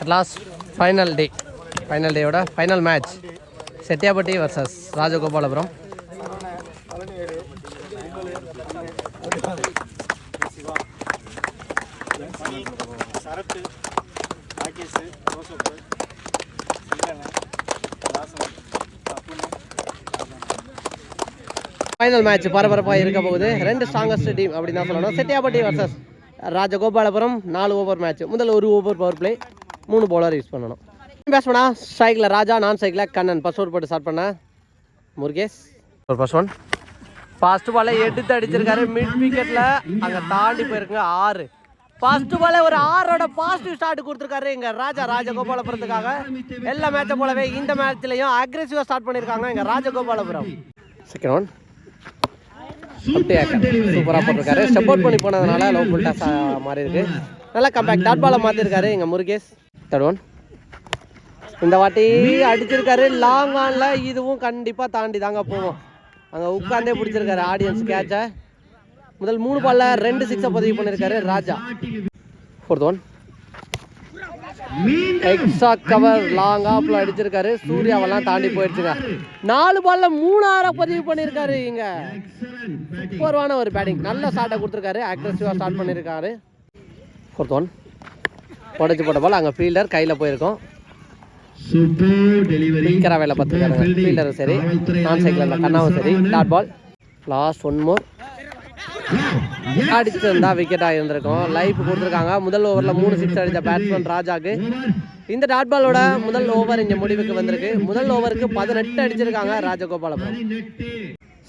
At last final day final டேயோட final match Chettiyapatti versus Rajagopalapuram. Sarath Rakesh final match பரபரப்பாக இருக்க போகுது. ரெண்டு strongest team அப்படின்னு தான் சொல்லணும். செட்டியாப்பட்டி வர்சஸ் ராஜகோபாலபுரம் நாலு ஓவர் மேட்ச் முதல்ல ஒரு ஓவர் பவர் பிளே மூணு பவுலர் யூஸ் பண்ணணும். பேட்ஸ்மனா ஸ்ட்ரைக்கில் ராஜா நான் சைக்கில் கண்ணன். ஃபர்ஸ்ட் ஓவர் போட்டு ஸ்டார்ட் பண்ண. முருகேஷ். ஒரு ஃபர்ஸ்ட் ஒன் ஃபர்ஸ்ட் பாலை எடுத்து அடிச்சிருக்காரு. மிட் விக்கெட்டில் அங்கே தாண்டி போயிருக்குங்க ஆறு. ஃபர்ஸ்ட் பாலே ஒரு ஆறோட பாசிட்டிவ் ஸ்டார்ட் கொடுத்துருக்காரு இங்கே ராஜா ராஜகோபாலபுரத்துக்காக. எல்லா மேட்சை போலவே இந்த மேட்ச்லையும் அக்ரெசிவாக ஸ்டார்ட் பண்ணியிருக்காங்க இங்கே ராஜகோபாலபுரம். செகண்ட் ஒன் சூப்பராக போட்டிருக்காரு. ஸ்டெப் அவுட் பண்ணி போனதுனால லோ ஃபுல் டாஸ் மாறி இருக்கு நல்லா கம்பேக்ட் டாட் பாலை மாற்றிருக்காரு எங்கள் முருகேஷ். தேர்ட் ஒன் இந்த வாட்டி அடிச்சிருக்காரு. லாங் ஆன்ல இதுவும் கண்டிப்பாக தாண்டி தாங்க போவோம் அங்கே உட்காந்தே பிடிச்சிருக்காரு ஆடியன்ஸ் கேட்சை முதல் மூணு பால்ல ரெண்டு சிக்ஸை பதிவு பண்ணியிருக்காரு Raja. Fourth one extra cover long ஆப்ல அடிச்சிருக்காரு. சூர்யாவெல்லாம் தாண்டி போயிடுச்சுங்க. நாலு பால்ல மூணாயிரம் பதிவு பண்ணியிருக்காரு இங்க. சூப்பர்வான ஒரு பேட்டிங் நல்ல ஸ்டார்ட்டை கொடுத்துருக்காரு. அக்ரெசிவாக ஸ்டார்ட் பண்ணியிருக்காரு. ஃபோர்த் ஒன் உடச்சி போட்ட பால் அங்கே ஃபீல்டர் கையில் போயிருக்கோம். சீக்கிர வேலை பார்த்துருக்காங்க ஃபீல்டரும் சரி. நான் சைக்கிள் அந்த கண்ணாவும் சரி. Dot ball last one more அடிச்சிருந்தா wicket ஆகியிருந்திருக்கும் லைஃப் கொடுத்துருக்காங்க. முதல் ஓவரில் மூணு சிக்ஸ் அடித்த பேட்ஸ்மேன் ராஜாக்கு. இந்த டாட் பாலோட முதல் ஓவர் இங்கே முடிவுக்கு வந்திருக்கு. முதல் ஓவருக்கு பதினெட்டு அடிச்சிருக்காங்க ராஜகோபாலபுரம்.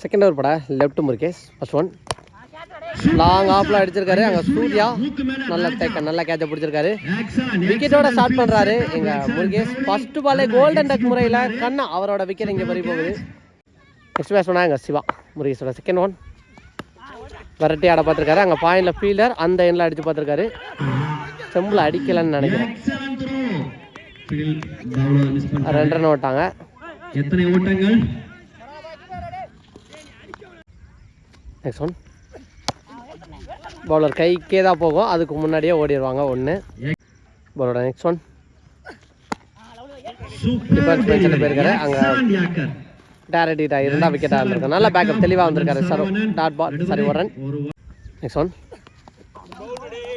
செகண்ட் ஓவர் பட left Murugesh first one long ஆஃப்ல அடிச்சிருக்காரு. அங்க சூர்யா. நல்ல தேக்க நல்ல கேட்ச பிடிச்சிருக்காரு. விக்கெட்டோட ஸ்டார்ட் பண்றாரு. எங்க முருகேஷ் ஃபர்ஸ்ட் பாலே கோல்டன் டக் முறையில் கண்ணா அவரோட விக்கெட் இங்கே பறி போகுது. நெக்ஸ்ட் பேட்ஸ்மேனா எங்க சிவா. முருகேஷோட செகண்ட் ஒன் விரட்டி ஆட பார்த்துருக்காரு. அங்கே பாயிண்ட்ல ஃபீல்டர் அந்த எண்ணில் அடிச்சு பார்த்துருக்காரு. செம்பில் அடிக்கலன்னு நினைக்கிறேன். ரெண்டு ரன் ஓட்டாங்க எத்தனை ஓட்டங்கள்? நெக்ஸ்ட் ஒன் பவுலர் கைக்கே தான் போகும். அதுக்கு முன்னாடியே ஓடிடுவாங்க ஒன்று பவுலரோட நெக்ஸ்ட் ஒன் பெஞ்சில் போயிருக்காரு அங்கே டேரக்ட் ஹிட்டாக இருந்தால் விக்கெட்டாக இருந்திருக்கும் நல்ல பேக்கப் தெளிவாக வந்திருக்காரு சார். டாட் பால் சாரி ஒரு ரன் நெக்ஸ்ட் ஒன்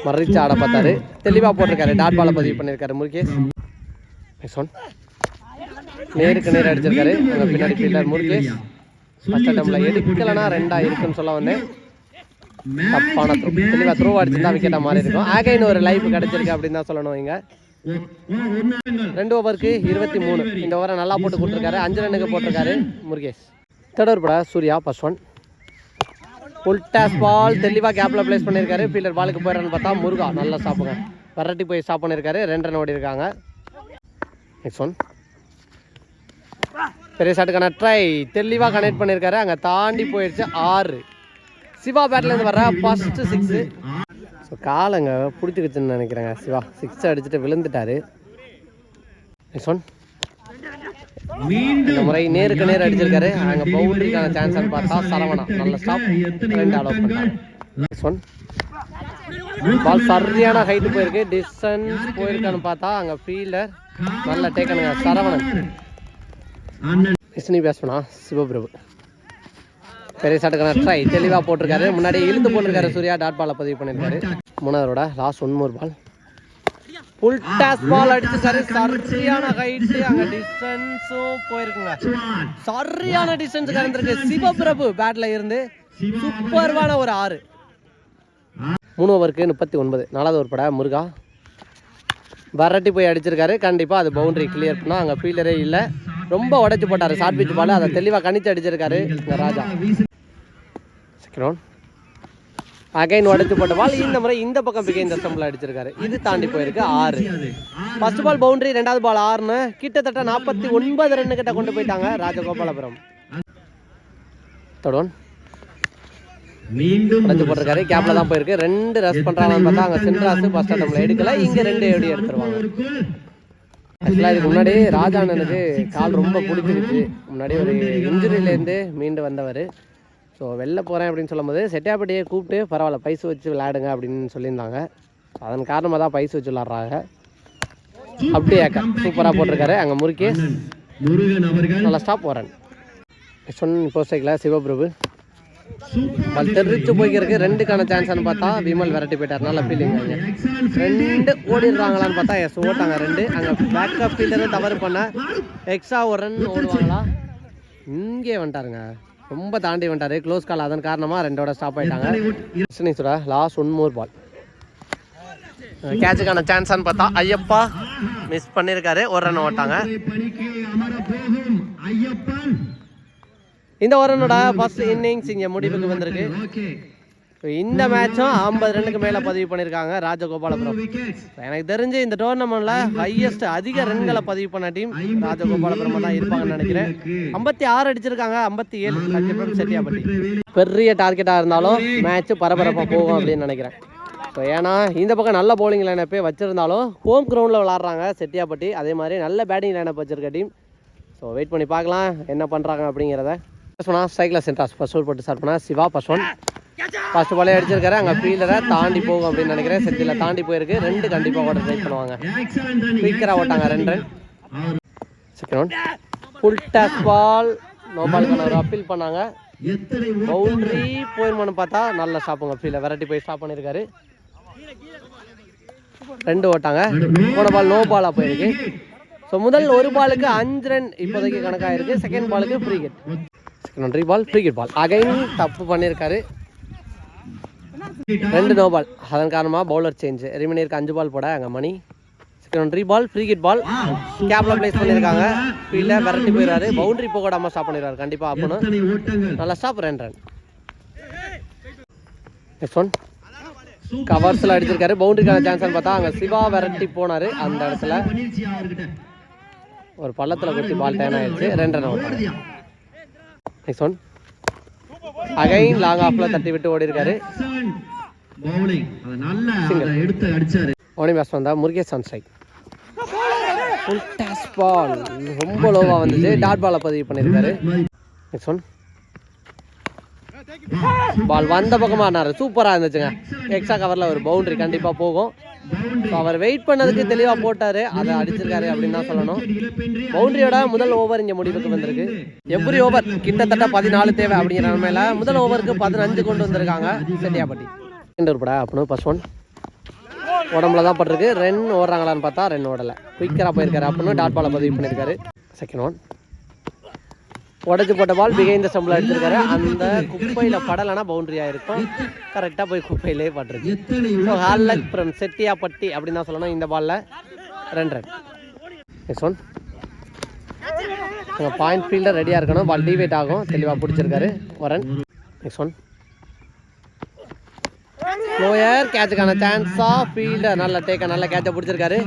மறைச்சு ஆட பார்த்தாரு. தெளிவாக போட்டிருக்காரு. டாட் பாலை பதிவு பண்ணியிருக்காரு முருகேஷ் நெக்ஸ்ட் ஒன் நேருக்கு நேர் அடிச்சிருக்காரு. அங்கே பின்னாடி ஃபீல்டர் முருகேஷ் ஃபர்ஸ்ட் அட்டம்ல எடுக்கலைன்னா ரெண்டாக இருக்குன்னு சொல்ல வந்தேன். தப்பான த்ரோ தெளிவாக த்ரோ அடிச்சிருந்தா விக்கெட்டாக மாறி இருக்கும் ஆகைன்னு ஒரு லைஃப் கிடச்சிருக்கு அப்படின்னு தான் சொல்லணும் இங்கே. ரெண்டு ஓவருக்கு இருபத்தி மூணு. இந்த ஓவரை நல்லா போட்டு கொடுத்துருக்காரு. அஞ்சு ரன்னுக்கு போட்டிருக்காரு முருகேஷ். தேர்ட் பட Surya first one full toss ball தெளிவாக கேப்பில் ப்ளேஸ் பண்ணியிருக்காரு ஃபீல்டர் பாலுக்கு போயிடறான்னு பார்த்தா முருகா நல்லா ஸ்டாப்புங்க வரட்டி போய் ஸ்டாப் பண்ணியிருக்காரு ரெண்டு ரன் ஓடி இருக்காங்க. நெக்ஸ்ட் ஒன் பெரிய ஷாட்டுக்கான ட்ரை தெளிவாக கனெக்ட் பண்ணியிருக்காரு அங்கே தாண்டி போயிடுச்சு ஆறு. சிவா பேட்லேருந்து வர்ற ஃபஸ்ட்டு சிக்ஸு ஸோ காலங்க பிடிச்சிக்கிச்சுன்னு நினைக்கிறேங்க. சிவா சிக்ஸ் அடிச்சுட்டு விழுந்துட்டாரு. Next one. இந்த முறை நேருக்கு நேர் அடிச்சிருக்காரு. அங்கே பவுண்டரிக்கான சான்ஸ் பார்த்தா சரவணா. நல்ல ஸ்டாப் ரெண்டு அலோவ் பண்ணாங்க நெக்ஸ்ட் ஒன். பால் சரியான ஹைட்டு போயிருக்கு. டிஸ்டன்ஸ் போயிருக்கான்னு பார்த்தா அங்கே ஃபீல்டர் நல்ல டேக்கனுங்க சரவணன். கிருஷ்ணி பேசுனா சிவபிரபு. பெரிய ஷாட்டுக்கான ட்ரை தெளிவாக போட்டிருக்காரு. முன்னாடி இழுத்து போட்டிருக்காரு சூர்யா. டாட் பாலை பதிவு பண்ணியிருக்காரு. மூணாவதோட last one more ball full toss ball அடிச்சிருக்காரு சரியான ஹைட்டு அங்கே டிஸ்டன்ஸும் போயிருக்குங்க. சரியான டிஸ்டன்ஸ் கலந்துருக்கு சிவபிரபு பேட்ல இருந்து சூப்பர்வான ஒரு ஆறு. மூணு ஓவருக்கு முப்பத்தி ஒன்பது. நாலாவது ஒரு பட முருகா. வரட்டி போய் அடிச்சிருக்காரு. கண்டிப்பாக அது பவுண்டரி கிளியர் பண்ணா அங்கே ஃபீல்டரே இல்லை. ரொம்ப உடைச்சு போட்டார். Short pitch ball. அதை தெளிவாக கணிச்சு அடிச்சிருக்காரு ராஜா. செகண்ட் ஒன் அகைன் உடைச்சு போட்ட பால். இந்த முறை இந்த பக்கம் பிகை இந்த ஸ்டம்பில் அடிச்சிருக்காரு. இது தாண்டி போயிருக்கு ஆறு. ஃபர்ஸ்ட் பால் பவுண்டரி ரெண்டாவது பால் ஆறுன்னு கிட்டத்தட்ட நாற்பத்தி ஒன்பது ரன்னு கிட்ட கொண்டு போயிட்டாங்க ராஜகோபாலபுரம். தொடன் மீண்டும் உடைச்சு போட்டிருக்காரு. கேப்ல தான் போயிருக்கு. ரெண்டு ரஸ் பண்றாங்கன்னு பார்த்தா அங்கே சென்ட்ராஸ் ஃபர்ஸ்ட் அட்டம்ல எடுக்கல. இங்க ரெண்டு எப்படி எடுத்துருவாங்க. ஆக்சுவலாக இதுக்கு முன்னாடி ராஜா அண்ணனுக்கு கால் ரொம்ப பிடிச்சிருச்சு. முன்னாடி ஒரு இன்ஜுரியிலேருந்து மீண்டு வந்தவர். ஸோ வெளில போகிறேன் அப்படின்னு சொல்லும்போது செட்டியாப்பட்டியை கூப்பிட்டு பரவாயில்ல பைசு வச்சு விளையாடுங்க அப்படின்னு சொல்லியிருந்தாங்க. அதன் காரணமாக தான் பைஸ் வச்சு விளாட்றாங்க அப்படியே சூப்பராக போட்டிருக்காரு. அங்கே அவர்கள். நல்லா ஸ்டாப் வரேன் சொன்ன சைக்கிள் சிவபிரபு. பல் தெரிச்சு போய்க்கிறதுக்கு ரெண்டுக்கான சான்ஸ்னு பார்த்தா விமல் விரட்டி போயிட்டார். நல்ல ஃபீலிங் அங்கே ரெண்டு ஓடிடுறாங்களான்னு பார்த்தா எஸ் ஓட்டாங்க ரெண்டு. அங்கே பேக்கப் ஃபீல்டரும் தவறு பண்ண எக்ஸ்ட்ரா ஒரு ரன் ஓடுவாங்களா? இங்கே வந்துட்டாருங்க. ரொம்ப தாண்டி வந்துட்டாரு. க்ளோஸ் கால் அதன் காரணமாக ரெண்டோட ஸ்டாப் ஆயிட்டாங்க. சொல்ல லாஸ்ட் ஒன் மோர் பால் கேட்சுக்கான சான்ஸான்னு பார்த்தா ஐயப்பா மிஸ் பண்ணியிருக்காரு ஒரு ரன் ஓட்டாங்க. ஐயப்பா இந்த ஓவரனோட ஃபர்ஸ்ட் இன்னிங்ஸ் இங்கே முடிவுக்கு வந்திருக்கு. இந்த மேட்சும் ஐம்பது ரன்னுக்கு மேலே பதிவு பண்ணியிருக்காங்க ராஜகோபாலபுரம். எனக்கு தெரிஞ்சு இந்த டோர்னமெண்ட்ல ஹையஸ்ட் அதிக ரன்களை பதிவு பண்ண டீம் ராஜகோபாலபுரம் தான் இருப்பாங்கன்னு நினைக்கிறேன். ஐம்பத்தி ஆறு அடிச்சிருக்காங்க ஐம்பத்தி ஏழு கண்டிப்பாக செட்டியாப்பட்டி. பெரிய டார்கெட்டாக இருந்தாலும் மேட்ச் பரபரப்பாக போகும் அப்படின்னு நினைக்கிறேன். ஸோ ஏன்னா இந்த பக்கம் நல்ல bowling லைனப்பே வச்சிருந்தாலும் ஹோம் கிரவுண்டில் விளாட்றாங்க செட்டியாப்பட்டி. அதே மாதிரி நல்ல பேட்டிங் லைனப் வச்சிருக்க டீம் ஸோ வெயிட் பண்ணி பார்க்கலாம் என்ன பண்ணுறாங்க அப்படிங்கிறத. ஃபர்ஸ்ட் பண்ணா சைக்கிள் சென்டாஸ் ஃபர்ஸ்ட் ஓவர் போட்டு ஸ்டார்ட் பண்ணா சிவா ஃபர்ஸ்ட் ஒன் ஃபர்ஸ்ட் பாலே அடிச்சிருக்காரு. அங்கே ஃபீல்டரை தாண்டி போகும் அப்படின்னு நினைக்கிறேன். செட்டியில் தாண்டி போயிருக்கு. ரெண்டு கண்டிப்பாக ஓட ட்ரை பண்ணுவாங்க. எக்ஸலென்ட் குயிக்கராக ஓட்டாங்க. ரெண்டு run second one full toss ball no பாலுக்கான ஒரு அப்பீல் பண்ணாங்க. பவுண்டரி போயிருமானு பார்த்தா நல்ல ஸ்டாப்புங்க ஃபீல்டில் வெரைட்டி போய் ஸ்டாப் பண்ணியிருக்காரு. ரெண்டு ஓட்டாங்க. போன பால் நோ பாலாக போயிருக்கு. ஸோ முதல் ஒரு பாலுக்கு அஞ்சு ரன் இப்போதைக்கு கணக்காயிருக்கு. செகண்ட் பாலுக்கு free hit one ball free hit ball again தப்பு பண்ணியிருக்காரு ரெண்டு நோ பால் அதன் காரணமாக பவுலர் சேஞ்ச் ரிமினியருக்கு அஞ்சு பால் போட அங்கே Mani. One ball free hit ball கேப்ல பிளேஸ் பண்ணியிருக்காங்க ஃபீல்டில் விரட்டி போயிடுறாரு. பவுண்டரி போகாமல் ஸ்டாப் பண்ணிடுறாரு. கண்டிப்பாக ஓட்டங்கள்? நல்லா ஸ்டாப் ரெண்டு ரன் நெக்ஸ்ட் ஒன் கவர்ஸில் அடிச்சிருக்காரு. பவுண்டரிக்கான சான்ஸ்னு பார்த்தா அங்கே சிவா விரட்டி போனார் அந்த இடத்துல. ஒரு பள்ளத்தில் குத்தி பால் டேன் ஆயிடுச்சு. ரெண்டு run out next one again long ஆஃப்ல தட்டி விட்டு ஓடி இருக்காரு பவுலிங் அது நல்ல அதை எடுத்து அடிச்சாரு. ஓனி பேட்ஸ் வந்தா Murugesh on strike full toss ball ரொம்ப லோவாக வந்துச்சு டாட் பாலை பதிவு பண்ணியிருக்காரு. நெக்ஸ்ட் ஒன் பால் வந்த பக்கமாக ஆனாரு சூப்பராக இருந்துச்சுங்க. எக்ஸ்ட்ரா கவரில் ஒரு பவுண்டரி கண்டிப்பாக போகும். அவர் வெயிட் பண்ணதுக்கு தெளிவாக போட்டார். அதை அடிச்சிருக்காரு அப்படின்னு தான் சொல்லணும். பவுண்டரியோட முதல் ஓவர் இங்கே முடிவுக்கு வந்திருக்கு. எவ்ரி ஓவர் கிட்டத்தட்ட பதினாலு தேவை அப்படிங்கிற நிலமையில முதல் ஓவருக்கு பதினஞ்சு கொண்டு வந்திருக்காங்க செட்டியாப்பட்டி. ரெண்டு ஒரு படா அப்படின்னு ஃபர்ஸ்ட் ஒன் உடம்புல தான் பட்டிருக்கு. ரன் ஓடுறாங்களான்னு பார்த்தா ரன் ஓடலை. குயிக்கராக போயிருக்காரு அப்படின்னு டாட் பாலை பதிவு பண்ணியிருக்காரு. செகண்ட் ஒன் உடச்சி போட்ட பால் பிகைந்த சம்பளம் எடுத்திருக்காரு. அந்த குப்பையில் படலைன்னா பவுண்டரி இருக்கும். கரெக்டாக போய் குப்பையிலே பட்டிருக்கு எத்தனை ஸோ ஹார்லக் ஃப்ரம் செட்டியாப்பட்டி அப்படின்னு தான் சொல்லணும். இந்த பாலில் ரெண்டு run next one point fielder ரெடியாக இருக்கணும். பால் டிவேட் ஆகும். தெளிவாக பிடிச்சிருக்காரு. ஒரன் ரன் நெக்ஸ்ட் ஒன் லோயர் கேட்சுக்கான சான்ஸா ஃபீல்டர் நல்ல டேக்க நல்ல கேட்சை பிடிச்சிருக்காரு.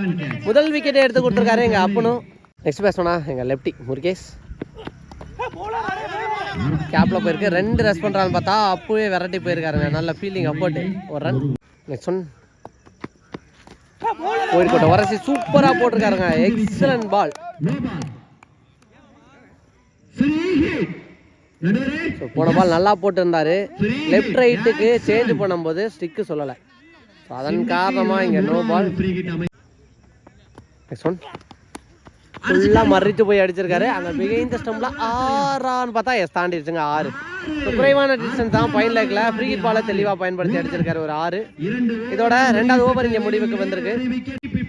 முதல் விக்கெட்டை எடுத்து கொடுத்துருக்காரு எங்கள் அப்பனும். நெக்ஸ்ட் பேசணும்னா எங்கள் லெஃப்டி முருகேஷ். கேப்ல போயிருக்கு. ரெண்டு ரெஸ் பண்ணுறான்னு பார்த்தா அப்பவே விரட்டி போயிருக்காருங்க. நல்ல ஃபீலிங் அப்போட்டு. ஒரு ரன் நெக்ஸ்ட் ஒன் போயிருக்கட்டும் உரசி சூப்பராக போட்டிருக்காருங்க. எக்ஸலன்ட் பால் போன பால் நல்லா போட்டிருந்தாரு. லெஃப்ட் ரைட்டுக்கு சேஞ்ச் பண்ணும்போது ஸ்டிக்கு சொல்லலை. அதன் காரணமாக இங்கே நோ பால் நெக்ஸ்ட் ஒன் ஃபுல்லாக மறித்து போய் அடிச்சிருக்காரு. அங்கே பிகைந்த ஸ்டம்பில் ஆறான்னு பார்த்தா எஸ் தாண்டிடுச்சுங்க ஆறு. குறைவான டிஸ்டன்ஸ் தான் பைன் லேக்கில் ஃப்ரீ பாலை தெளிவாக பயன்படுத்தி அடிச்சிருக்காரு ஒரு ஆறு. இதோட ரெண்டாவது ஓவர் இங்கே முடிவுக்கு வந்திருக்கு.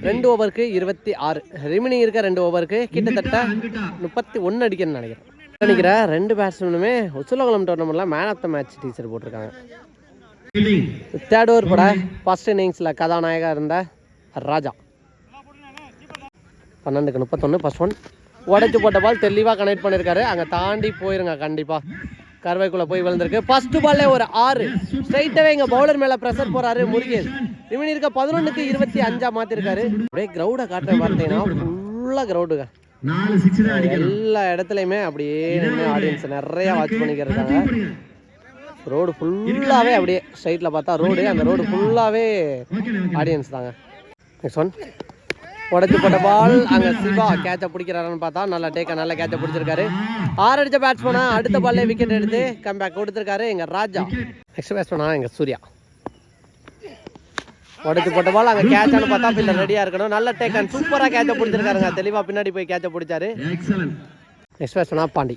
ரெண்டு ஓவருக்கு இருபத்தி ஆறு. ரிமினிங் இருக்க ரெண்டு ஓவருக்கு கிட்டத்தட்ட முப்பத்தி ஒன்று அடிக்கணும்னு நினைக்கிறேன். நினைக்கிறேன் ரெண்டு பேட்ஸ்மேனுமே Uchalakulam டோர்னமெண்ட்டில் man of the match teacher போட்டிருக்காங்க. தேர்ட் ஓவர் பட ஃபர்ஸ்ட் இன்னிங்ஸில் கதாநாயகா இருந்த ராஜா. பன்னெண்டுக்கு முப்பத்தொன்று ஃபர்ஸ்ட் ஒன் உடைச்சு போட்ட பால் தெளிவாக கனெக்ட் பண்ணியிருக்காரு அங்கே தாண்டி போயிருங்க கண்டிப்பாக கருவைக்குள்ளே போய் விழுந்திருக்கு. ஃபர்ஸ்ட் பால்லே ஒரு ஆறு. ஸ்ட்ரைட்டாகவே இங்கே பவுலர் மேலே ப்ரெஷர் போகிறாரு முருகேஷ். இவன் இருக்க பதினொன்றுக்கு இருபத்தி அஞ்சா மாற்றிருக்காரு அப்படியே கிரௌடை காட்டுற பார்த்தீங்கன்னா ஃபுல்லாக கிரௌடுங்க எல்லா இடத்துலையுமே அப்படியே ஆடியன்ஸ் நிறையா வாட்ச் பண்ணிக்கிட்டு இருக்காங்க ரோடு ஃபுல்லாகவே அப்படியே ஸ்ட்ரைட்டில் பார்த்தா ரோடு அந்த ரோடு ஃபுல்லாகவே ஆடியன்ஸ் தாங்க. நெக்ஸ்ட் ஒன் உடச்சி போட்ட பால் அங்கே சிவா கேட்சை பிடிக்கிறாருன்னு பார்த்தா நல்லா டேக்க நல்ல கேட்சை பிடிச்சிருக்காரு. ஆறு அடிச்ச பேட்ஸ்மேனா அடுத்த பால்லே விக்கெட் எடுத்து கம்பேக் கொடுத்துருக்காரு எங்கள் ராஜா. நெக்ஸ்ட் பேட்ஸ்மேனா எங்கள் சூர்யா. உடைச்சு போட்ட பால் அங்கே கேட்சானு பார்த்தா பிள்ளை ரெடியாக இருக்கணும். நல்ல டேக்கன் சூப்பராக கேட்சை பிடிச்சிருக்காருங்க. தெளிவாக பின்னாடி போய் கேட்சை பிடிச்சாரு. நெக்ஸ்ட் பேசனா பாண்டி.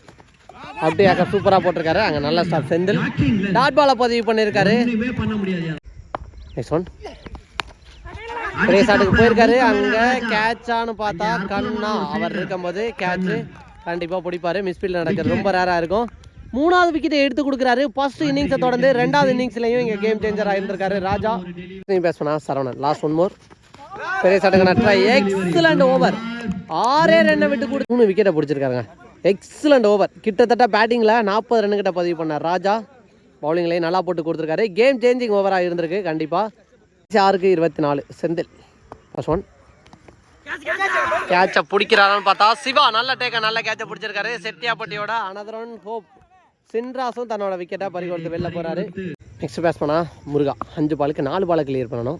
அப்படியே அக்கா சூப்பராக போட்டிருக்காரு. அங்கே நல்ல ஸ்டாப் செந்தில். டாட் பாலை பதிவு பண்ணியிருக்காரு. நெக்ஸ்ட் ஒன் பெரிய ஷாட்டுக்கு போயிருக்காரு. அங்கே கேட்சான்னு பார்த்தா கண்ணா. அவர் இருக்கும்போது கேட்ச் கண்டிப்பாக பிடிப்பாரு. மிஸ்பீல்டில் நடக்கிறது ரொம்ப ரேராக இருக்கும். மூணாவது விக்கெட்டை எடுத்து கொடுக்குறாரு. ஃபர்ஸ்ட் இன்னிங்ஸை தொடர்ந்து ரெண்டாவது இன்னிங்ஸ்லையும் இங்கே கேம் சேஞ்சராக இருந்திருக்காரு ராஜா. நீ பேசுனா சரவணன். லாஸ்ட் ஒன் மோர் பெரிய ஷாட்டுக்கு நட்ரா எக்ஸலண்ட் ஓவர் ஆறே ரன்னை விட்டு கொடு மூணு விக்கெட்டை பிடிச்சிருக்காங்க எக்ஸலண்ட் ஓவர் கிட்டத்தட்ட பேட்டிங்கில் நாற்பது ரன் கிட்ட பதிவு பண்ணார் ராஜா. பவுலிங்லேயும் நல்லா போட்டு கொடுத்துருக்காரு. கேம் சேஞ்சிங் ஓவராக இருந்திருக்கு கண்டிப்பாக ஆறுக்கு இருபத்தி நாலு செந்தில் ஃபர்ஸ்ட் ஒன் கேட்சை பிடிக்கிறாரான்னு பார்த்தா சிவா நல்ல டேக்க நல்ல கேட்சை பிடிச்சிருக்காரு. செட்டியாப்பட்டியோட அனதரன் ஹோப் சின்ராஸும் தன்னோட விக்கெட்டை பறிக்கொடுத்து வெளில போறாரு. நெக்ஸ்ட் பேஸ் பண்ணா முருகா. அஞ்சு பாலுக்கு நாலு பாலை கிளியர் பண்ணணும்.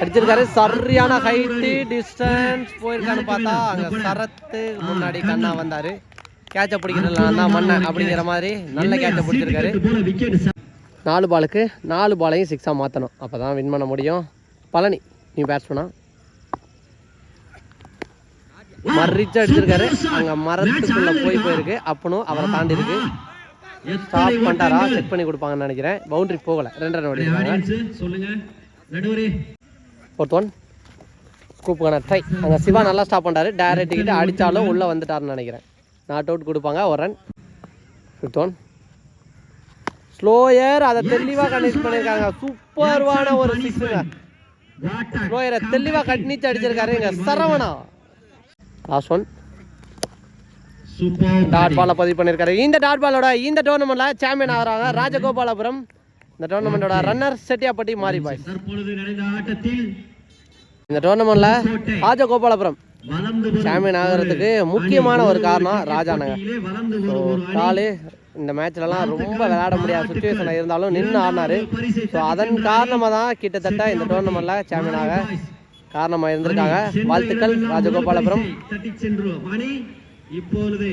அடிச்சிருக்காரு. சரியான ஹைட்டு டிஸ்டன்ஸ் போயிருக்கான்னு பார்த்தா அங்க சரத்து முன்னாடி கண்ணா வந்தாரு. கேட்சை பிடிக்கிறதுல நான் தான் மண்ணை அப்படிங்கிற மாதிரி நல்ல கேட்சை பிடிச்சிருக்காரு. நாலு பாலுக்கு நாலு பாலையும் சிக்ஸாக மாற்றணும் அப்போ தான் வின் பண்ண முடியும். பழனி நீ பேட்ஸ்மேனா மறிச்சு அடிச்சிருக்காரு. அங்கே மரத்துக்குள்ளே போய் போயிருக்கு. அப்பனும் அவரை தாண்டி இருக்கு. ஸ்டாப் பண்ணிட்டாரா? செக் பண்ணி கொடுப்பாங்கன்னு நினைக்கிறேன். பவுண்டரி போகலை. ரெண்டு ரன் ஓடிருக்காங்க ஃபோர்த் ஒன் ஸ்கூப்புக்கான ட்ரை அங்கே சிவா நல்லா ஸ்டாப் பண்ணாரு டேரக்ட் கிட்ட அடித்தாலும் உள்ளே வந்துட்டாருன்னு நினைக்கிறேன். நாட் அவுட் கொடுப்பாங்க. ஒரு ரன் ஃபிஃப்த் ஒன் ஸ்லோயர் அதை தெளிவாக கனெக்ட் பண்ணியிருக்காங்க சூப்பர்வான ஒரு சிக்ஸுங்க ஸ்லோயரை தெளிவாக கட்னிச்சு அடிச்சிருக்காரு இங்க சரவணா. லாஸ்ட் ஒன் டாட் பாலை பதிவு பண்ணியிருக்காரு. இந்த டாட் பாலோட இந்த டோர்னமெண்ட்டில் சாம்பியன் ஆகிறாங்க ராஜகோபாலபுரம். இந்த டோர்னமெண்ட்டோட ரன்னர் செட்டியாப்பட்டி மாறி ஆட்டத்தில் இந்த டோர்னமெண்ட்டில் ராஜகோபாலபுரம். சாம்பியன் ஆகிறதுக்கு முக்கியமான ஒரு காரணம் ராஜானங்க ஸோ காலு இந்த மேட்ச்லலாம் ரொம்ப விளையாட முடியாத சுச்சுவேஷனில் இருந்தாலும் நின்று ஆடினாரு. ஸோ அதன் காரணமாக தான் கிட்டத்தட்ட இந்த டோர்னமெண்ட்டில் சாம்பியன் ஆக காரணமாக இருந்திருக்காங்க. வாழ்த்துக்கள் ராஜகோபாலபுரம். இப்பொழுது.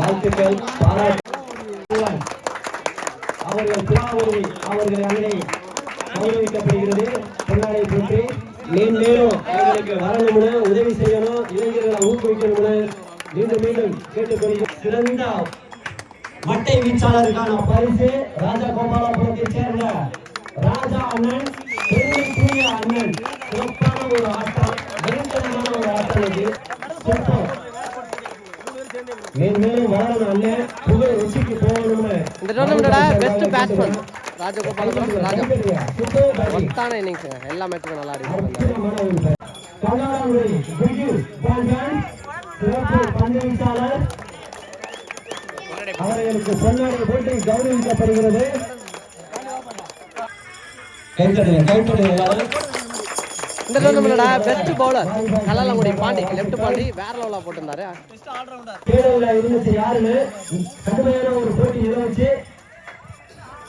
வாழ்த்துக்கள் அவர்கள் புறாவதி அவர்கள் அங்கே கௌரவிக்கப்படுகிறது. பொன்னாடை போட்டு மேன்மேலும் எங்களுக்கு வரணும்னு உதவி செய்யணும் இளைஞர்களை ஊக்குவிக்கணும்னு மீண்டும் மீண்டும் கேட்டுக்கொள்கிறேன். சிறந்த மட்டை வீச்சாளருக்கான பரிசு ராஜா கோபாலபுரத்தை சேர்ந்த ராஜா அண்ணன் பெரிய அண்ணன். சிறப்பான ஒரு ஆட்டம் வெறித்தனமான ஒரு ஆட்டம் இது. சூப்பர் மேன்மேலும் வளரணும் அண்ணன் புகழ் ருச்சிக்கு போகணும்னு பெஸ்ட் பேட்ஸ்மேன் ராஜகோபாலபுரம் ராஜா மொத்தான ஒத்தான இன்னிங்ஸுங்க எல்லா மேட்சுமே நல்லா ஆடிட்டு அவர்களுக்கு கௌரவிக்கப்படுகிறது இந்த டோர்னமெண்ட்டோட best bowler Kallalangudi Pandi left Pandi வேற லெவலாக போட்டிருந்தாரு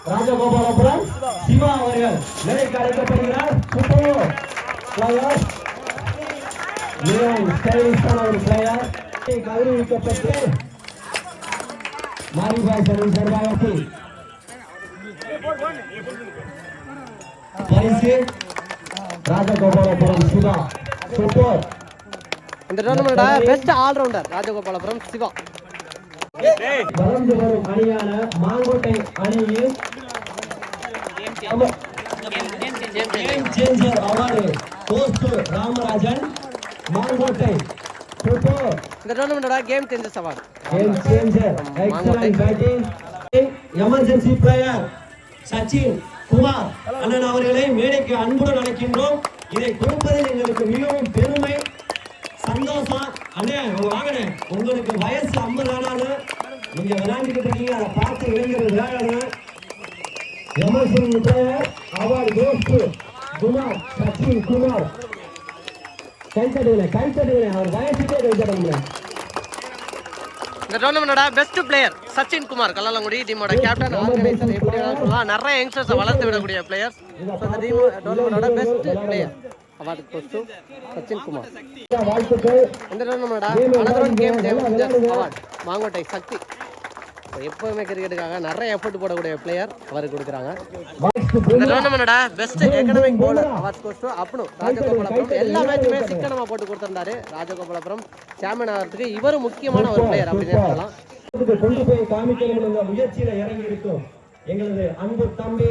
ராஜகோபாலபுரம் சிவா அவர்கள் மேடைக்கு அழைக்கப்படுகிறார் சூப்பர் பிளேயர் மிகவும் ஸ்டைலிஷான ஒரு பிளேயர் கௌரவிக்கப்பட்டு மாரிபாய் சர்வீஸ் நிர்வாகத்தில் பரிசு. ராஜகோபாலபுரம் சிவா. சூப்பர் இந்த டோர்னமெண்ட்டோட பெஸ்ட் ஆல்ரவுண்டர் ராஜகோபாலபுரம் சிவா. வளர்ந்து வரும் அணியான மாங்கோட்டை அணியில் game changer award Ramarajan Mangottai super இந்த டோர்னமெண்ட்டோட game changes award game changer excellent batting emergency player Sachin Kumar அண்ணன் அவர்களை மேடைக்கு அன்புடன் அழைக்கின்றோம். இதை கொடுப்பதில் எங்களுக்கு மிகவும் பெருமை. சந்தோஷம். அண்ணே வாங்கண்ணே. உங்களுக்கு வயசு ஐம்பது ஆனாலும் நீங்க விளையாண்டுக்கிட்டு இருக்கீங்க. அதை பார்த்து இளைஞர்கள் விளையாடணும். Emergency player award goes to Kumar Sachin Kumar. கைத்தடுகளை கைத்தடுகளை அவர் வயசுக்கே கைத்தடுங்களேன் இந்த டோர்னமெண்டோட பெஸ்ட் பிளேயர் சச்சின் குமார் கல்லாலங்குடி டீமோட கேப்டன் ஆர்கனைசர் எப்படி சொல்லலாம். நிறைய யங்ஸ்டர்ஸை வளர்த்து விடக்கூடிய பிளேயர்ஸ் ஸோ இந்த team டோர்னமெண்டோட best player award goes to Sachin Kumar. இந்த டோர்னமெண்டோட another game changers award. Mangottai Sakthi. எப்பவுமே கிரிக்கெட்டுக்காக நிறைய எஃபர்ட் போடக்கூடிய பிளேயர் அவருக்கு கொடுக்குறாங்க. இந்த. டோர்னமெண்டோட best economic bowler awards goes to அப்னு? Rajagopalapuram. எல்லா மேட்சுமே சிக்கனமா போட்டு கொடுத்திருந்தாரு ராஜகோபாலபுரம். சாம்பியன் ஆகிறதுக்கு இவரும் முக்கியமான ஒரு பிளேயர் அப்படின்னு சொல்லலாம். கொண்டு போய் காமிக்கணும் முயற்சியில இறங்கி இருக்கும் எங்களது அன்பு தம்பி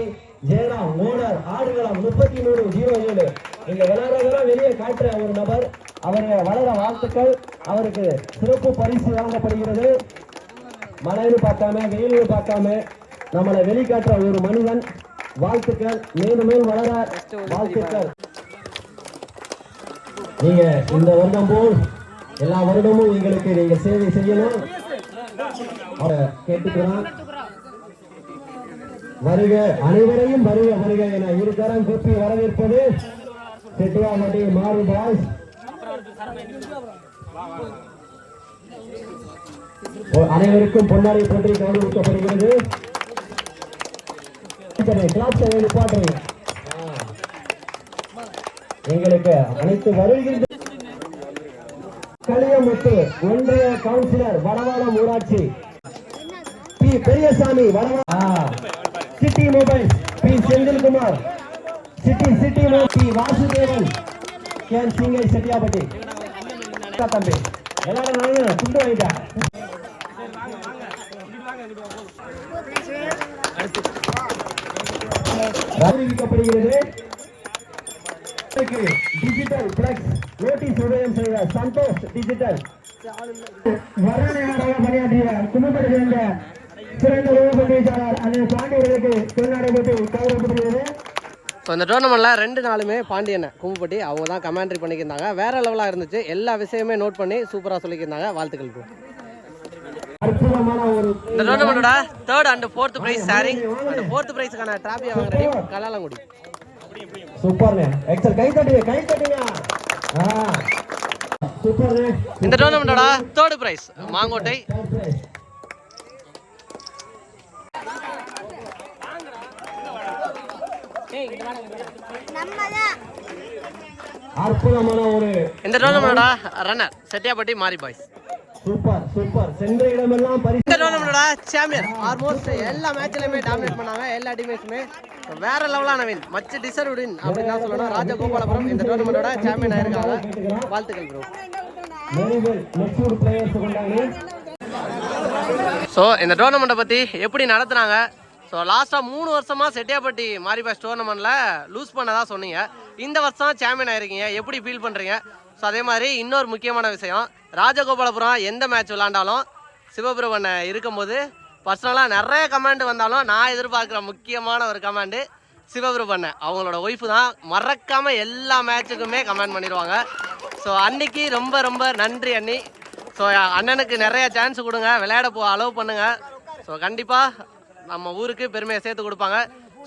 ஜெயராம் ஓனர் ஆடுகளம் முப்பத்தி மூணு ஜீரோ ஏழு. நீங்க விளையாடுறதெல்லாம் வெளியே காட்டுற ஒரு நபர். அவர் வளர வாழ்த்துக்கள். அவருக்கு சிறப்பு பரிசு வழங்கப்படுகிறது. மழைன்னு பார்க்காம வெயில்னு பார்க்காம நம்மளை வெளிக்காட்டுற ஒரு மனிதன் வாழ்த்துக்கள். மேலும் மேலும் வளர வாழ்த்துக்கள். நீங்க இந்த வருடம் போல் எல்லா வருடமும் எங்களுக்கு நீங்க சேவை செய்யணும். அவரை கேட்டுக்கிறோம். வருக அனைவரையும் வருக வருக என இருகரம் கூப்பி வரவேற்பது செட்டியாமட்டி மாறு பாய்ஸ் அனைவருக்கும் பொன்னாரை போற்றி கௌரவிக்கப்படுகிறது. எங்களுக்கு அனைத்து வருகின்ற களியமுத்து ஒன்றிய கவுன்சிலர் வடவாளம் ஊராட்சி. P. Periyasamy city mobile P. Senthilkumar. City city மோ பி. வாசுதேவன். கே. சிங்கை செட்டியாபட்டி தம்பி. எல்லாரும் துண்டு வாங்கிட்டா அறிவிக்கப்படுகிறது டிஜிட்டல் பிளக்ஸ் செய்த சந்தோஷ் டிஜிட்டல் வர்ணனையாக பணியாற்றிய குடும்பத்தை சேர்ந்த சிறந்த உணவு பேச்சாளர் அந்த பாண்டியர்களுக்கு திருநடைபெற்று கௌரவப்படுகிறது ஸோ இந்த டோர்னமெண்ட்டில் ரெண்டு நாளுமே பாண்டியனை கும்பப்பட்டி அவங்க தான் கமெண்ட்ரி பண்ணியிருந்தாங்க வேற லெவலாக இருந்துச்சு. எல்லா விஷயமே நோட் பண்ணி சூப்பராக சொல்லியிருந்தாங்க வாழ்த்துக்கள் இந்த டோர்னமெண்ட்டோட third and fourth prize sharing அந்த ஃபோர்த் ப்ரைஸுக்கான டிராபியை வாங்குற டீம் கலாலங்குடி சூப்பர்ண்ணே. எக்ஸல் கை தட்டுங்க கை தட்டுங்க. ஆ. சூப்பர்ண்ணே. இந்த டோர்னமெண்ட்டோட தேர்ட் ப்ரைஸ் மாங்கோட்டை. அற்புதமான ஒரு இந்த டோர்னமெண்ட்டோட ரன்னர் செட்டியாப்பட்டி மாரி பாய்ஸ் சூப்பர் சூப்பர். சென்ற இடமெல்லாம் பரிசு. இந்த டோர்னமெண்டோட சாம்பியன் ஆல்மோஸ்ட் எல்லா மேட்ச்லயுமே டாமினேட் பண்ணாங்க. எல்லா டீமேட்ஸுமே வேற லெவலான வின் மச் டிசர்வ் வின் அப்படின்னு தான் சொல்லணும். ராஜகோபாலபுரம் இந்த டோர்னமெண்டோட சாம்பியன் ஆயிருக்காங்க. வாழ்த்துக்கள் ப்ரோ ஸோ இந்த டோர்னமெண்ட்டை பற்றி எப்படி நடத்துனாங்க? ஸோ லாஸ்ட்டாக மூணு வருஷமாக செட்டியாப்பட்டி மாரிபாஸ் டோர்னமெண்ட்டில் லூஸ் பண்ணதா சொன்னீங்க. இந்த வருஷம் சாம்பியன் ஆயிருக்கீங்க. எப்படி ஃபீல் பண்ணுறீங்க ஸோ அதே மாதிரி இன்னொரு முக்கியமான விஷயம். ராஜகோபாலபுரம் எந்த மேட்ச் விளாண்டாலும் சிவபெருமனை இருக்கும்போது பர்சனலாக நிறைய கமெண்ட் வந்தாலும் நான் எதிர்பார்க்குற முக்கியமான ஒரு கமெண்டு சிவபெருமனை. அவங்களோட ஒய்ஃபு தான். மறக்காமல் எல்லா மேட்சுக்குமே கமெண்ட் பண்ணிடுவாங்க. ஸோ அன்னைக்கு ரொம்ப ரொம்ப நன்றி அண்ணி. ஸோ அண்ணனுக்கு நிறைய சான்ஸ் கொடுங்க. விளையாட போ அலோவ் பண்ணுங்கள் ஸோ கண்டிப்பாக நம்ம ஊருக்கு பெருமையை சேர்த்து கொடுப்பாங்க.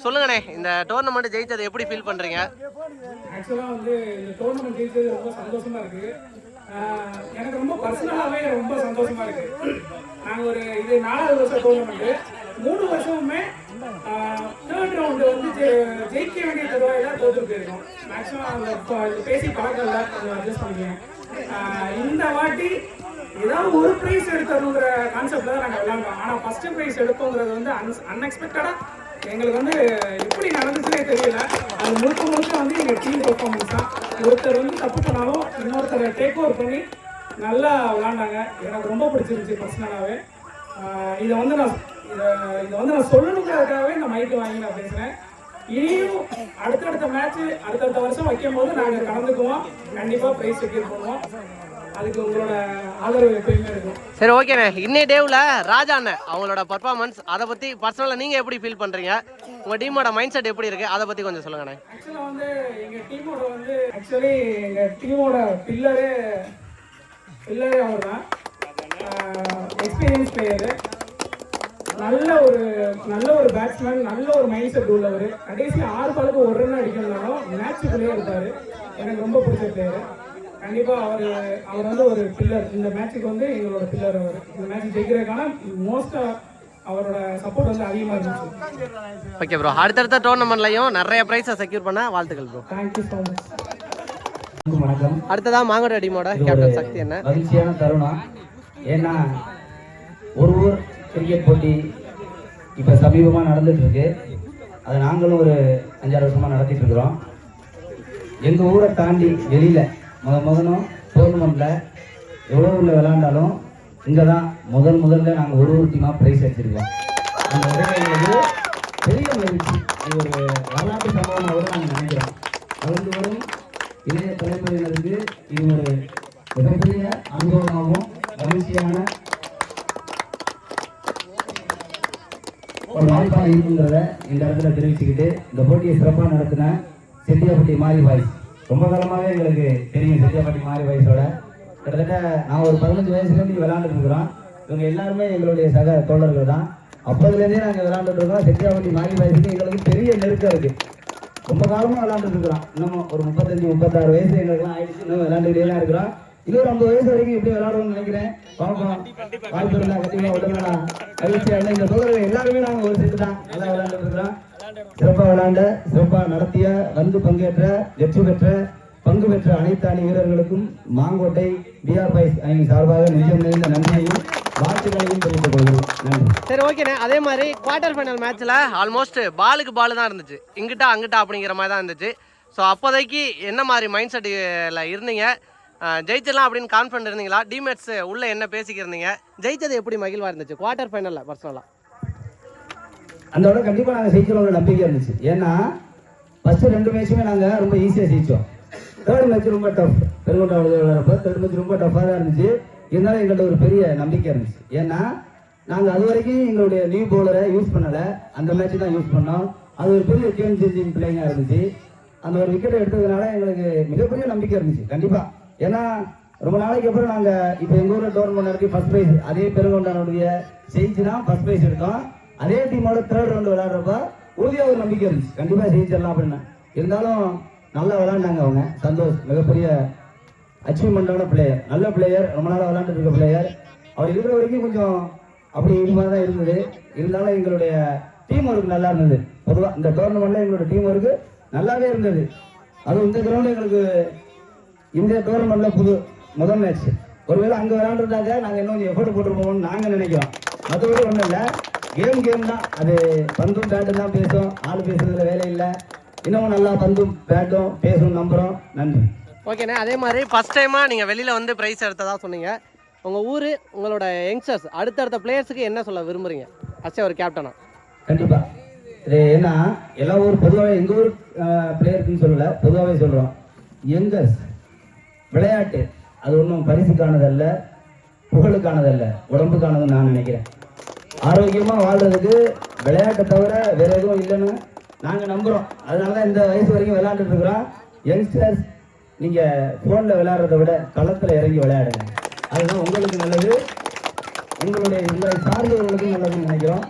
சொல்லுங்கண்ணே இந்த டோர்னமெண்ட் ஜெயிச்சது எப்படி ஃபீல் பண்ணுறீங்க ஆக்சுவலாக வந்து இந்த டோர்னமெண்ட் ஜெயிச்சது ரொம்ப சந்தோஷமா இருக்கு. எனக்கு ரொம்ப பர்சனலாகவே ரொம்ப சந்தோஷமா இருக்கு. நாங்கள் ஒரு இது நாலாவது வருஷம் டோர்னமெண்ட்டு மூணு வருஷமுமே தேர்ட் ரவுண்டு வந்து ஜெயிக்க வேண்டிய தருவாயில தோற்று போயிருக்கோம். மேக்ஸிமம் அந்த பேசி பழக்கம் இல்லை கொஞ்சம் அட்ஜஸ்ட் பண்ணிக்கிறேன். இந்த வாட்டி ஏதாவது ஒரு ப்ரைஸ் எடுக்கணுங்கிற கான்செப்ட்ல தான் நாங்கள் விளையாண்டோம். ஆனால் ஃபர்ஸ்ட் ப்ரைஸ் எடுப்போங்கிறது வந்து அன் அன்எக்ஸ்பெக்டடாக எங்களுக்கு வந்து எப்படி நடந்துச்சுனே தெரியல. அது முழுக்க முழுக்க வந்து எங்கள் டீம் பர்ஃபார்மன்ஸ் தான். ஒருத்தர் வந்து தப்பு பண்ணாலும் இன்னொருத்தரை டேக் ஓவர் பண்ணி நல்லா விளாண்டாங்க எனக்கு ரொம்ப பிடிச்சிருந்துச்சு பர்சனலாகவே இதை வந்து நான் இதை வந்து நான் சொல்லணுங்கிறதுக்காகவே நான் மைக்கு வாங்கி நான் பேசுகிறேன் இனியும் அடுத்தடுத்த மேட்ச் அடுத்தடுத்த வருஷம் வைக்கும் போது நாங்கள் கலந்துக்குவோம். கண்டிப்பாக ப்ரைஸ் செக்யூர் பண்ணுவோம் அதுக்கு உங்களோட ஆதரவு எப்பயுமே இருக்கும். சரி ஓகேண்ணே இன்னைய டேவில் ராஜா அண்ணன் அவங்களோட பர்ஃபார்மன்ஸ் அதை பற்றி பர்சனலாக நீங்கள் எப்படி ஃபீல் பண்ணுறீங்க உங்கள் டீமோட மைண்ட் செட் எப்படி இருக்குது அதை பற்றி கொஞ்சம் சொல்லுங்கண்ணே. ஆக்சுவலாக வந்து எங்கள் டீமோட வந்து ஆக்சுவலி எங்கள் டீமோட பில்லரே பில்லரே அவர் தான் எக்ஸ்பீரியன்ஸ் பிளேயரு நல்ல ஒரு நல்ல ஒரு பேட்ஸ்மேன் நல்ல ஒரு மைண்ட் செட் உள்ளவர். கடைசி ஆறு பாலுக்கு ஒரு ரன் அடிக்கணும்னாலும் மேட்சுக்குள்ளேயே இருப்பார். எனக்கு ரொம்ப பிடிச்ச பிளேயர் கண்டிப்பாக அவர் அவர் வந்து ஒரு பில்லர் இந்த மேட்சுக்கு வந்து எங்களோட பில்லர் அவர். இந்த மேட்ச் ஜெயிக்கிறதுக்கான மோஸ்ட்டாக அவரோட சப்போர்ட் வந்து அதிகமாக இருந்துச்சு. ஓகே ப்ரோ அடுத்தடுத்த டோர்னமெண்ட்லையும் நிறைய ப்ரைஸை செக்யூர் பண்ண வாழ்த்துக்கள் ப்ரோ தேங்க்யூ ஸோ மச் வணக்கம். அடுத்ததா மாங்கோட டீமோட கேப்டன் சக்தி என்ன? மகிழ்ச்சியான தருணம். ஏன்னா ஒரு ஊர் கிரிக்கெட் போட்டி இப்போ சமீபமாக நடந்துட்டு இருக்கு அதை நாங்களும் ஒரு அஞ்சாறு வருஷமாக நடத்திட்டு இருக்கிறோம். எங்கள் ஊரை தாண்டி வெளியில் முத முதலும் டோர்னமெண்ட்டில் எவ்வளோ உள்ள விளாண்டாலும் இங்கே தான் முதல் முதல்ல நாங்கள் ஒரு ஒரு ப்ரைஸ் அடிச்சிருக்கோம். அந்த உதவிங்கிறது பெரிய மகிழ்ச்சி. இது ஒரு வரலாற்று சம்பவமாக நாங்கள் நினைக்கிறோம். வளர்ந்து வரும் இளைய தலைமுறையினருக்கு இது ஒரு மிகப்பெரிய அனுபவமாகவும் மகிழ்ச்சியான ஒரு வாய்ப்பாக இருக்குங்கிறத இந்த இடத்துல தெரிவிச்சுக்கிட்டு இந்த போட்டியை சிறப்பாக நடத்தின செட்டியாப்பட்டி மாரி வாய்ஸ் ரொம்ப காலமாகவே எங்களுக்கு தெரியும் செட்டியாப்பட்டி மாறி வயசோட கிட்டத்தட்ட நான் ஒரு பதினஞ்சு வயசுலேருந்து விளையாண்டுட்டு இருக்கிறோம் இவங்க எல்லாருமே எங்களுடைய சக தோழர்கள் தான் அப்போதுலேருந்தே நாங்கள் விளாண்டுட்டு இருக்கோம் செட்டியாப்பட்டி மாறி வயசுக்கு எங்களுக்கு பெரிய நெருக்கம் இருக்குது ரொம்ப காலமாக விளையாண்டுட்டு இருக்கிறோம் இன்னமும் ஒரு முப்பத்தஞ்சு முப்பத்தாறு வயசு எங்களுக்குலாம் ஆயிடுச்சு இன்னும் விளாண்டுக்கிட்டே தான் இருக்கிறோம் இன்னொரு ஐம்பது வயசு வரைக்கும் எப்படி விளாடுவோம்னு நினைக்கிறேன் பார்ப்போம் உடனே கண்டிப்பாக இந்த தோழர்கள் எல்லாருமே நாங்கள் ஒரு சேர்த்து தான் நல்லா விளாண்டுட்டு இருக்கிறோம் சிறப்பாக விளையாண்ட சிறப்பாக நடத்திய வந்து பங்கேற்ற வெற்றி பெற்ற பங்கு பெற்ற அனைத்து அணி வீரர்களுக்கும் மாங்கோட்டை பிஆர் பைஸ் அணியின் சார்பாக நெஞ்சம் நிறைந்த நன்றியையும் வாழ்த்துக்களையும் தெரிவித்துக் கொள்கிறோம். சரி ஓகேண்ணே அதே மாதிரி குவார்ட்டர் ஃபைனல் மேட்ச்சில் ஆல்மோஸ்ட் பாலுக்கு பால் தான் இருந்துச்சு. இங்கிட்டா அங்கிட்டா அப்படிங்கிற மாதிரி தான் இருந்துச்சு. ஸோ அப்போதைக்கு என்ன மாதிரி மைண்ட் செட்டில் இருந்தீங்க? ஜெயிச்சிடலாம் அப்படின்னு கான்ஃபிடன்ட் இருந்தீங்களா? டீமேட்ஸ் உள்ளே என்ன பேசிக்கிருந்தீங்க ஜெயிச்சது எப்படி மகிழ்வாக இருந்துச்சு? குவார்ட்டர் ஃபைனலில் பர்சனலாக அந்த விட கண்டிப்பாக நாங்கள் ஜெயிச்சிருவோம் நம்பிக்கை இருந்துச்சு. ஏன்னா ஃபஸ்ட்டு ரெண்டு மேட்சுமே நாங்கள் ரொம்ப ஈஸியாக ஜெயித்தோம் தேர்ட் மேட்ச் ரொம்ப டஃப் பெருங்கோட்டை விளையாடுறப்ப தேர்ட் மேட்ச் ரொம்ப டஃப்பாக தான் இருந்துச்சு. இருந்தாலும் எங்கள்கிட்ட ஒரு பெரிய நம்பிக்கை இருந்துச்சு. ஏன்னா நாங்கள் அது வரைக்கும் எங்களுடைய நியூ பவுலரை யூஸ் பண்ணலை. அந்த மேட்ச் தான் யூஸ் பண்ணோம். அது ஒரு பெரிய கேம் சேஞ்சிங் பிளேயிங்காக இருந்துச்சு. அந்த ஒரு விக்கெட்டை எடுத்ததுனால எங்களுக்கு மிகப்பெரிய நம்பிக்கை இருந்துச்சு. கண்டிப்பாக ஏன்னா ரொம்ப நாளைக்கு அப்புறம் நாங்கள் இப்போ எங்கள் ஊரில் டோர்னமெண்ட் நடத்தி ஃபஸ்ட் ப்ரைஸ் அதே பெருங்கொண்டானுடைய ஜெயிச்சு தான் ஃபர்ஸ்ட் ப்ரைஸ் எடுத்தோம். அதே டீமோட தேர்ட் ரவுண்டு விளையாடுறப்ப உறுதியாக ஒரு நம்பிக்கை இருந்துச்சு. கண்டிப்பாக ஜெயிச்சிடலாம் அப்படின்னு. இருந்தாலும் நல்லா விளாண்டாங்க அவங்க. சந்தோஷ் மிகப்பெரிய அச்சீவ்மெண்ட்டான பிளேயர் நல்ல பிளேயர் ரொம்ப நாளாக விளாண்டுட்டு இருக்க பிளேயர் அவர் இருக்கிற வரைக்கும் கொஞ்சம் அப்படி இது மாதிரி தான் இருந்தது. இருந்தாலும் எங்களுடைய டீம் ஒர்க் நல்லா இருந்தது. பொதுவாக இந்த டோர்னமெண்ட்டில் எங்களோட டீம் ஒர்க்கு நல்லாவே இருந்தது. அதுவும் இந்த கிரவுண்டு எங்களுக்கு இந்த டோர்னமெண்ட்டில் புது முதல் மேட்ச் ஒருவேளை அங்கே விளாண்டுருந்தாங்க நாங்கள் இன்னும் கொஞ்சம் எஃபோர்ட் போட்டுருப்போம்னு நாங்கள் நினைக்கிறோம். மற்றபடி ஒன்றும் இல்லை. கேம் கேம் தான். அது பந்தும் பேட்டும் தான் பேசும். ஆள் பேசுறதுல வேலை இல்லை. இன்னமும் நல்லா பந்தும் பேட்டும் பேசும் நம்புகிறோம் நன்றி. ஓகேண்ணே அதே மாதிரி ஃபஸ்ட் டைமாக நீங்கள் வெளியில் வந்து ப்ரைஸ் எடுத்ததா சொன்னீங்க. உங்கள் ஊர் உங்களோட யங்ஸ்டர்ஸ் அடுத்தடுத்த பிளேயர்ஸுக்கு என்ன சொல்ல விரும்புறீங்க? அச்சா ஒரு கேப்டனா கண்டிப்பா. இது ஏன்னா எல்லா ஊர் பொதுவாகவே எங்கள் ஊர் பிளேயருக்குன்னு சொல்லல பொதுவாகவே சொல்கிறோம் யங்கர்ஸ் விளையாட்டு அது ஒன்றும் பரிசுக்கானதல்ல புகழுக்கானதல்ல உடம்புக்கானதுன்னு நான் நினைக்கிறேன். ஆரோக்கியமாக வாழ்றதுக்கு விளையாட்டை தவிர வேற எதுவும் இல்லைன்னு நாங்கள் நம்புகிறோம் அதனால தான் இந்த வயசு வரைக்கும் விளையாண்டுட்டு இருக்கிறோம். யங்ஸ்டர்ஸ் நீங்கள் ஃபோனில் விளையாடுறத விட களத்தில் இறங்கி விளையாடுங்க. அதுதான் உங்களுக்கு நல்லது. உங்களுடைய உங்களை சார்ந்தவர்களுக்கும் நல்லதுன்னு நினைக்கிறோம்.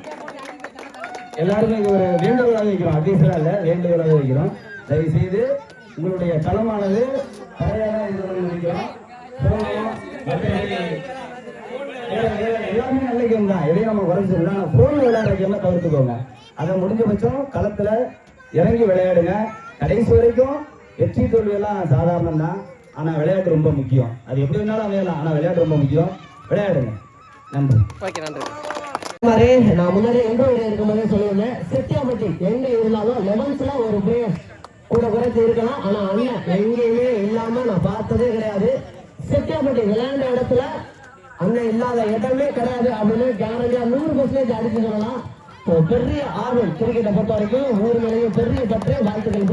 எல்லாருமே இங்கே ஒரு வேண்டுகோளாக வைக்கிறோம். அட்வைஸராக இல்லை வேண்டுகோளாக வைக்கிறோம். தயவு செய்து உங்களுடைய களமானது தரையாக நினைக்கிறோம் போனோம், மற்றபடி வேற- வேற எல்லாமே நல்ல கேம் தான். எதையும் நம்ம குறைஞ்சு சொல்லலாம் ஃபோனில் விளையாடுற கேமை தவிர்த்துக்கோங்க. அதை முடிஞ்சபட்சம் களத்தில் இறங்கி விளையாடுங்க. கடைசி வரைக்கும் வெற்றி தோல்வியெல்லாம் சாதாரணம் தான். ஆனால் விளையாட்டு ரொம்ப முக்கியம். அது எப்படி வேணாலும் அமையலாம் ஆனால் விளையாட்டு ரொம்ப முக்கியம். விளையாடுங்க. நன்றி. ஓகே நன்றி. மாதிரி நான் முன்னாடி இன்டர்வியூ இருக்கும்போதே சொல்லியிருந்தேன். செட்டியாப்பட்டி எங்க இருந்தாலும் லெவன்ஸ்ல ஒரு பிளேயர் கூட குறைத்து இருக்கலாம். ஆனா அண்ணன் எங்கேயுமே இல்லாம நான் பார்த்ததே கிடையாது. செட்டியாப்பட்டி விளையாண்ட இடத்துல அண்ணன் இல்லாத இடமே கிடையாது அப்படின்னு கேரண்டியா நூறு பர்சன்டேஜ் அடிச்சு சொல்லலாம். பெரிய ஆர்வம் கிரிக்கெட்டை பொறுத்த வரைக்கும் ஊர் மேலேயும் பெரிய பற்று வாழ்த்துக்கள்